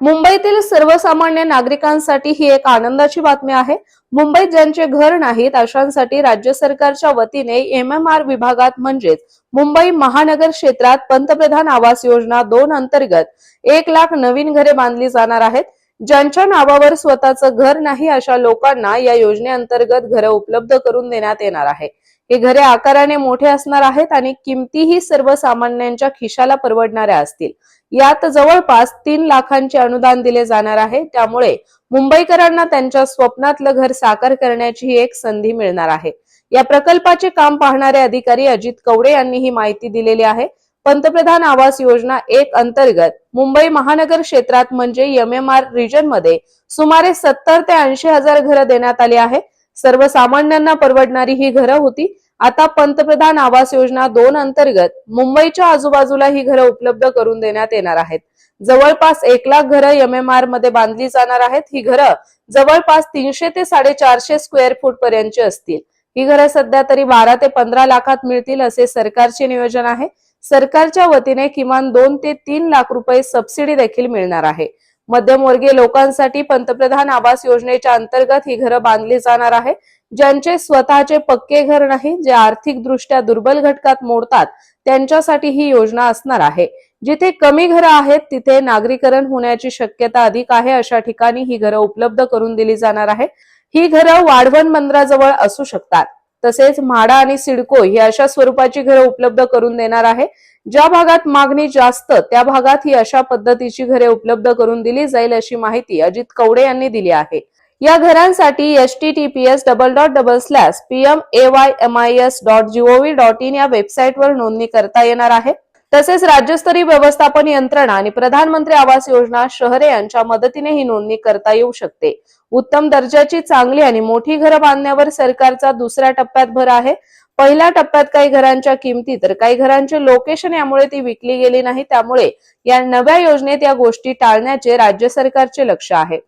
मुंबईतील सर्वसामान्य नागरिकांसाठी ही एक आनंदाची बातमी आहे. मुंबईत ज्यांचे घर नाहीत अशांसाठी राज्य सरकारच्या वतीने एम एम आर विभागात म्हणजेच मुंबई महानगर क्षेत्रात पंतप्रधान आवास योजना दोन अंतर्गत एक लाख नवीन घरे बांधली जाणार आहेत. ज्यांच्या नावावर स्वतःचं घर नाही अशा लोकांना या योजनेअंतर्गत घरं उपलब्ध करून देण्यात येणार आहे. हे घरे आकाराने मोठे असणार आहेत आणि किमतीही सर्वसामान्यांच्या खिशाला परवडणाऱ्या असतील. यात जवळपास तीन लाखांचे अनुदान दिले जाणार आहे. त्यामुळे मुंबईकरांना त्यांच्या स्वप्नातलं घर साकार करण्याची ही एक संधी मिळणार आहे. या प्रकल्पाचे काम पाहणारे अधिकारी अजित कवडे यांनी ही माहिती दिलेली आहे. पंतप्रधान आवास योजना एक अंतर्गत मुंबई महानगर क्षेत्रात म्हणजे एम एम आर रिजनमध्ये सुमारे सत्तर ते ऐंशी हजार घरं देण्यात आली आहे सर्वसामान्यांना परवडणारी ही घरं होती. आता पंतप्रधान आवास योजना दोन अंतर्गत मुंबईच्या आजूबाजूला ही घरं उपलब्ध करून देण्यात येणार आहेत. जवळपास एक लाख घरं एम एम आरमध्ये बांधली जाणार आहेत. ही घरं जवळपास तीनशे ते साडेचारशे स्क्वेअर फूट पर्यंतची असतील. ही घरं सध्या तरी बारा ते पंधरा लाखात मिळतील असे सरकारचे नियोजन आहे. सरकारच्या वतीने किमान दोन ते तीन लाख रुपये सबसिडी देखील मिळणार आहे. मध्यमवर्गीय लोकांसाठी पंतप्रधान आवास योजनेच्या अंतर्गत ही घरं बांधली जाणार आहे ज्यांचे स्वतःचे पक्के घर नाही जे आर्थिकदृष्ट्या दुर्बल घटकात मोडतात त्यांच्यासाठी ही योजना असणार आहे. जिथे कमी घरं आहेत तिथे नागरीकरण होण्याची शक्यता अधिक आहे अशा ठिकाणी ही घरं उपलब्ध करून दिली जाणार आहे. ही घरं वाढवण बंदराजवळ असू शकतात. तसेच म्हाडा आणि सिडको ही अशा स्वरूपाची घरं उपलब्ध करून देणार आहे. ज्या भागात मागणी जास्त त्या भागात ही अशा पद्धतीची घरे उपलब्ध करून दिली जाईल अशी माहिती अजित कवडे यांनी दिली आहे. या घरांसाठी H T T P S double dot double slash P M A Y M I S dot gov dot in या वेबसाईटवर नोंदणी करता येणार आहे. तसेच राज्यस्तरीय व्यवस्थापन यंत्रणा आणि प्रधानमंत्री आवास योजना शहरे यांच्या मदतीने ही नोंदणी करता येऊ शकते. उत्तम दर्जाची चांगली आणि मोठी घरं बांधण्यावर सरकारचा दुसऱ्या टप्प्यात भर आहे. पहिल्या टप्प्यात काही घरांच्या किमती तर काही घरांचे लोकेशन यामुळे ती विकली गेली नाही त्यामुळे या नव्या योजनेत या गोष्टी टाळण्याचे राज्य सरकारचे लक्ष आहे.